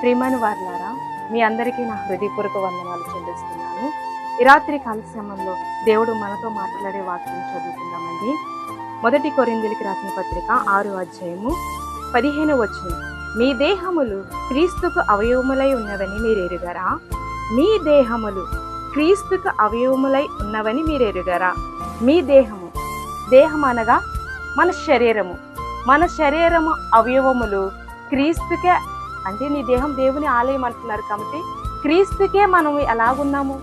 ప్రియమైన వారులారా మీ అందరికీ నా హృదయపూర్వక వందనాలు చెల్లిస్తున్నాను. ఈ రాత్రి కాల సమయంలో దేవుడు మనతో మాట్లాడే వాక్యం చదువుకుందామండి. మొదటి కొరిందులకి రాసిన పత్రిక ఆరు అధ్యాయము పదిహేను వచ్చిన మీ దేహములు క్రీస్తుకు అవయవములై ఉన్నవని మీరు ఎరుగరా మీ దేహములు క్రీస్తుకు అవయవములై ఉన్నవని మీరు ఎరుగరా మీ దేహము దేహం అనగా మన శరీరము. మన శరీరము అవయవములు క్రీస్తుకే అంటే నీ దేహం దేవుని ఆలయం అంటున్నారు కాబట్టి క్రీస్తుకే మనం ఎలాగున్నాము?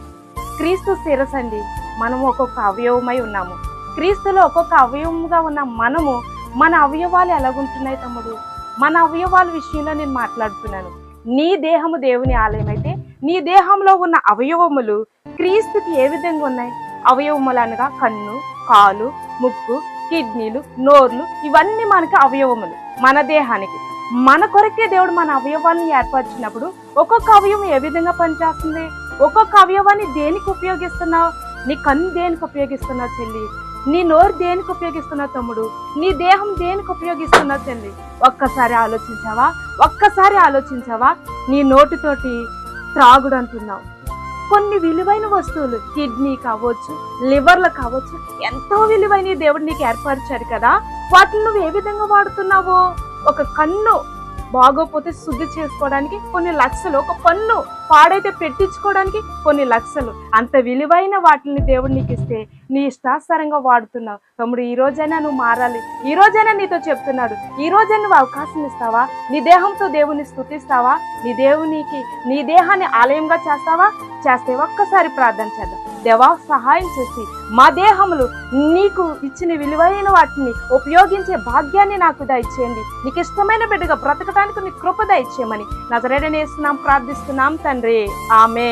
క్రీస్తు శిరస్సు అండి. మనము ఒక్కొక్క అవయవమై ఉన్నాము. క్రీస్తులో ఒక్కొక్క అవయవముగా ఉన్న మనము మన అవయవాలు ఎలాగుంటున్నాయి తమ్ముడు? మన అవయవాల విషయంలో నేను మాట్లాడుతున్నాను. నీ దేహము దేవుని ఆలయం అయితే నీ దేహంలో ఉన్న అవయవములు క్రీస్తుకి ఏ విధంగా ఉన్నాయి? అవయవములు అనగా కన్ను కాలు ముక్కు కిడ్నీలు నోర్లు ఇవన్నీ మనకి అవయవములు. మన దేహానికి. మన కొరకే దేవుడు మన అవయవాలను ఏర్పరిచినప్పుడు ఒక్కొక్క అవయవం ఏ విధంగా పనిచేస్తుంది? ఒక్కొక్క అవయవాన్ని దేనికి ఉపయోగిస్తున్నావు? నీ కన్ను దేనికి ఉపయోగిస్తున్నావు చెల్లి? నీ నోరు దేనికి ఉపయోగిస్తున్నావు తమ్ముడు? నీ దేహం దేనికి ఉపయోగిస్తున్నావు చెల్లి? ఒక్కసారి ఆలోచించావా? ఒక్కసారి ఆలోచించావా? నీ నోటితోటి త్రాగుడు అంటున్నావు కొన్ని విలువైన వస్తువులు కిడ్నీ కావచ్చు లివర్లు కావచ్చు ఎంతో విలువైన దేవుడు నీకు ఏర్పరిచారు కదా? వాటిని నువ్వు ఏ విధంగా వాడుతున్నావో? ఒక కన్ను బాగోపోతే శుద్ధి చేసుకోవడానికి కొన్ని లక్షలు ఒక పన్ను పాడైతే పెట్టించుకోవడానికి కొన్ని లక్షలు. అంత విలువైన వాటిని దేవుడు నీకు ఇస్తే నీ ఇష్టాసారంగా వాడుతున్నావు. తమ్ముడు ఈ రోజైనా నువ్వు మారాలి. ఈ రోజైనా నీతో చెప్తున్నాడు. ఈ రోజైనా నువ్వు అవకాశం ఇస్తావా? నీ దేహంతో దేవుని స్థుతిస్తావా నీ దేవునికి నీ దేహాన్ని ఆలయంగా చేస్తావా? చేస్తే ఒక్కసారి ప్రార్థన చేద్దాం. దేవా సహాయం చేసి మా దేహములు నీకు ఇచ్చిన విలువైన వాటిని ఉపయోగించే భాగ్యాన్ని నాకు దయచేయండి. నీకు ఇష్టమైన బిడ్డగా బ్రతకడానికి నీ కృప దయచేయమని నజరేడనేస్తున్నాం ప్రార్థిస్తున్నాం తండ్రి. ఆమె